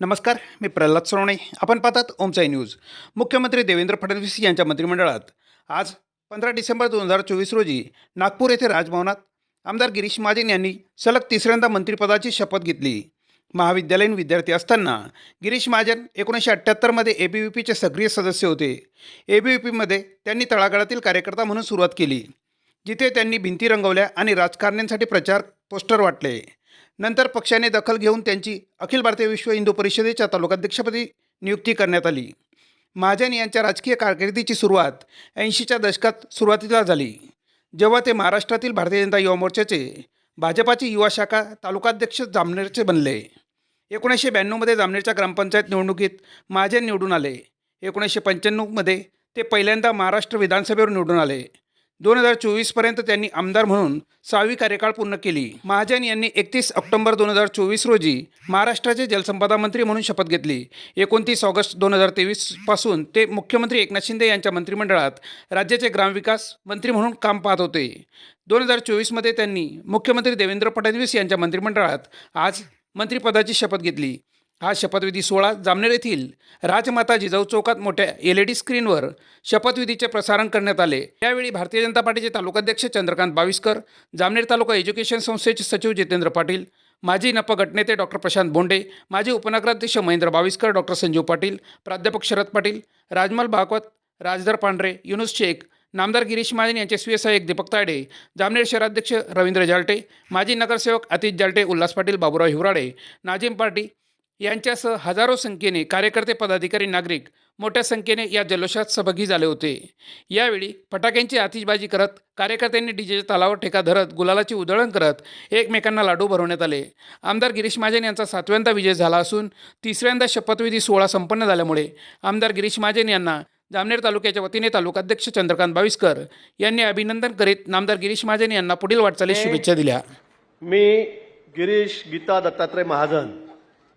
नमस्कार मी प्रल्हाद सोनवणे. आपण पाहतात ओमचाई न्यूज. मुख्यमंत्री देवेंद्र फडणवीस यांच्या मंत्रिमंडळात आज पंधरा डिसेंबर दोन हजार चोवीस रोजी नागपूर येथे राजभवनात आमदार गिरीश महाजन यांनी सलग तिसऱ्यांदा मंत्रिपदाची शपथ घेतली. महाविद्यालयीन विद्यार्थी असताना गिरीश महाजन एकोणीसशे अठ्ठ्याहत्तरमध्ये ए बी व्ही पीचे सक्रिय सदस्य होते. ए बी व्ही पीमध्ये त्यांनी तळागाळातील कार्यकर्ता म्हणून सुरुवात केली जिथे त्यांनी भिंती रंगवल्या आणि राजकारण्यांसाठी प्रचार पोस्टर वाटले. नंतर पक्षाने दखल घेऊन त्यांची अखिल भारतीय विश्व हिंदू परिषदेच्या तालुकाध्यक्षपदी नियुक्ती करण्यात आली. महाजन यांच्या राजकीय कारकिर्दीची सुरुवात ऐंशीच्या दशकात सुरुवातीला झाली. जेव्हा ते महाराष्ट्रातील भारतीय जनता युवा मोर्चाचे भाजपाची युवा शाखा तालुकाध्यक्ष जामनेरचे बनले. एकोणीसशे ब्याण्णवमध्ये जामनेरच्या ग्रामपंचायत निवडणुकीत महाजन निवडून आले. एकोणीसशे पंच्याण्णवमध्ये ते पहिल्यांदा महाराष्ट्र विधानसभेवर निवडून आले. दोन हजार चोवीसपर्यंत त्यांनी आमदार म्हणून सहावी कार्यकाळ पूर्ण केली. महाजन यांनी एकतीस ऑक्टोबर दोन हजार चोवीस रोजी महाराष्ट्राचे जलसंपदा मंत्री म्हणून शपथ घेतली. एकोणतीस ऑगस्ट दोन हजार तेवीसपासून ते मुख्यमंत्री एकनाथ शिंदे यांच्या मंत्रिमंडळात राज्याचे ग्रामविकास मंत्री म्हणून काम पाहत होते. दोन हजार चोवीसमध्ये त्यांनी मुख्यमंत्री देवेंद्र फडणवीस यांच्या मंत्रिमंडळात आज मंत्रिपदाची शपथ घेतली. हा शपथविधी सोहळा जामनेर येथील राजमाता जिजाऊ चौकात मोठ्या एल ई डी स्क्रीनवर शपथविधीचे प्रसारण करण्यात आले. यावेळी भारतीय जनता पार्टीचे तालुकाध्यक्ष चंद्रकांत बाविस्कर जामनेर तालुका एज्युकेशन संस्थेचे सचिव जितेंद्र पाटील माजी नप गटनेते डॉक्टर प्रशांत बोंडे माजी उपनगराध्यक्ष महेंद्र बाविस्कर डॉक्टर संजीव पाटील प्राध्यापक शरद पाटील राजमल भागवत राजधर पांढरे युनुस शेख नामदार गिरीश महाजन यांचे स्वीय सहाय्यक दीपक तायडे जामनेर शहराध्यक्ष रवींद्र जालटे माजी नगरसेवक अतिश जालटे उल्हास पाटील बाबुराव हिवराडे नाजिम पार्टी यांच्यासह हजारो संख्येने कार्यकर्ते पदाधिकारी नागरिक मोठ्या संख्येने या जल्लोषात सहभागी झाले होते. यावेळी फटाक्यांची आतिषबाजी करत कार्यकर्त्यांनी डीजेच्या तालावर ठेका धरत गुलालाची उधळण करत एकमेकांना लाडू भरवण्यात आले. आमदार गिरीश महाजन यांचा सातव्यांदा विजय झाला असून तिसऱ्यांदा शपथविधी सोहळा संपन्न झाल्यामुळे आमदार गिरीश महाजन यांना जामनेर तालुक्याच्या वतीने तालुकाध्यक्ष चंद्रकांत बाविस्कर यांनी अभिनंदन करीत नामदार गिरीश महाजन यांना पुढील वाटचालीस शुभेच्छा दिल्या. मी गिरीश गीता दत्तात्रय महाजन.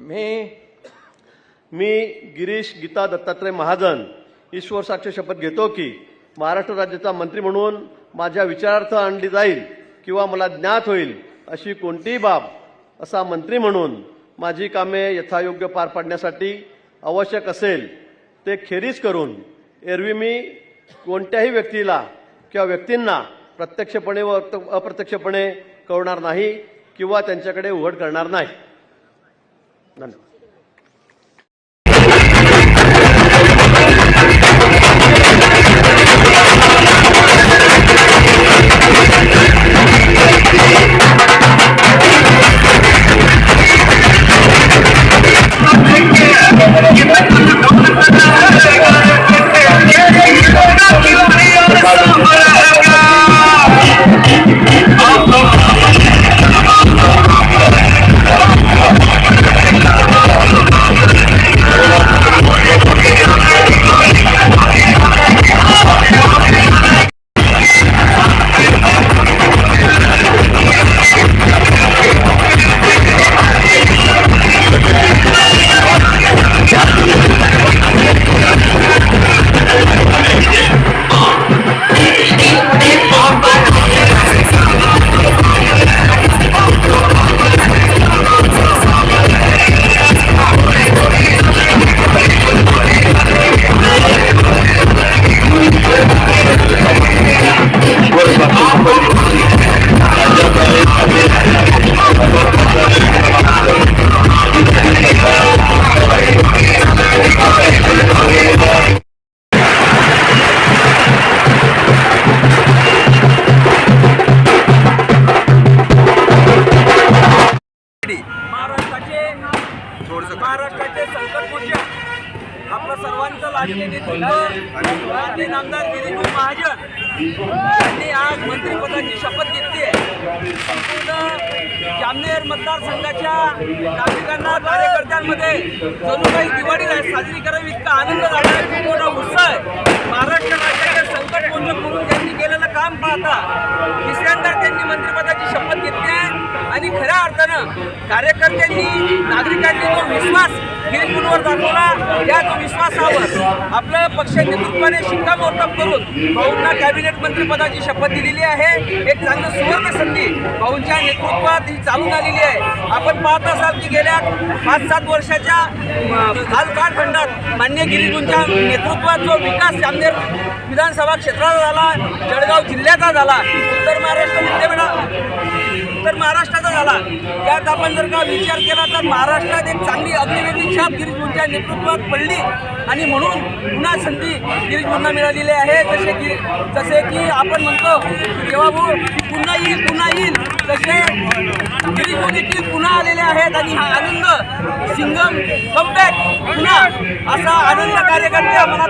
मी मी गिरीश गीता दत्तात्रय महाजन ईश्वर साक्ष शपथ घेतो की महाराष्ट्र राज्याचा मंत्री म्हणून माझ्या विचारार्थ आणली जाईल किंवा मला ज्ञात होईल अशी कोणतीही बाब असा मंत्री म्हणून माझी कामे यथायोग्य पार पाडण्यासाठी आवश्यक असेल ते खेरीज करून एरवी मी कोणत्याही व्यक्तीला किंवा व्यक्तींना प्रत्यक्षपणे व अप्रत्यक्षपणे कळणार नाही किंवा त्यांच्याकडे उघड करणार नाही. No, no. गिरीश महाजन. यांनी आज मंत्रिपदाची शपथ घेतली आहे. संपूर्ण जामनेर मतदारसंघाच्या नागरिकांना कार्यकर्त्यांमध्ये जणू काही दिवाळी साजरी करावी इतका आनंद झाला आहे. खूप मोठा उत्साह आहे. महाराष्ट्र राज्याचे संकट करून त्यांनी केलेलं काम पाहता तिसऱ्यांदा त्यांनी मंत्रिपदाची शपथ घेतली आहे. आणि खऱ्या अर्थानं कार्यकर्त्यांनी नागरिकांनी जो विश्वास गिरीपूरवर दाखवला त्या विश्वासावर आपलं पक्ष नेतृत्वाने शिक्कामोर्तब करून भाऊंना कॅबिनेट मंत्रिपदाची शपथ दिलेली आहे. एक चांगलं सुवर्ण संधी भाऊंच्या नेतृत्वात ही चालून आलेली आहे. आपण पाहत असाल की गेल्या पाच सात वर्षाच्या अं, काल कालखंडात मान्य गिरीजूंच्या नेतृत्वात जो विकास जामनेर विधानसभा क्षेत्राचा झाला जळगाव जिल्ह्याचा झाला उत्तर महाराष्ट्र विद्यापीठा तर महाराष्ट्राचा झाला. त्यात आपण जर का विचार केला तर महाराष्ट्रात एक चांगली अग्निवेगळी छाप गिरीशभाऊंच्या नेतृत्वात पडली. आणि म्हणून पुन्हा संधी गिरीशभाऊंना मिळालेली आहे. जसे की जसे की आपण म्हणतो की जेव्हा भाऊ पुन्हा येईल पुन्हा येईल. तसे गिरीशभाऊ देखील पुन्हा आलेले आहेत आणि हा आनंद सिंगम कमबॅक पुन्हा असा आनंद कार्यकर्ते आम्हाला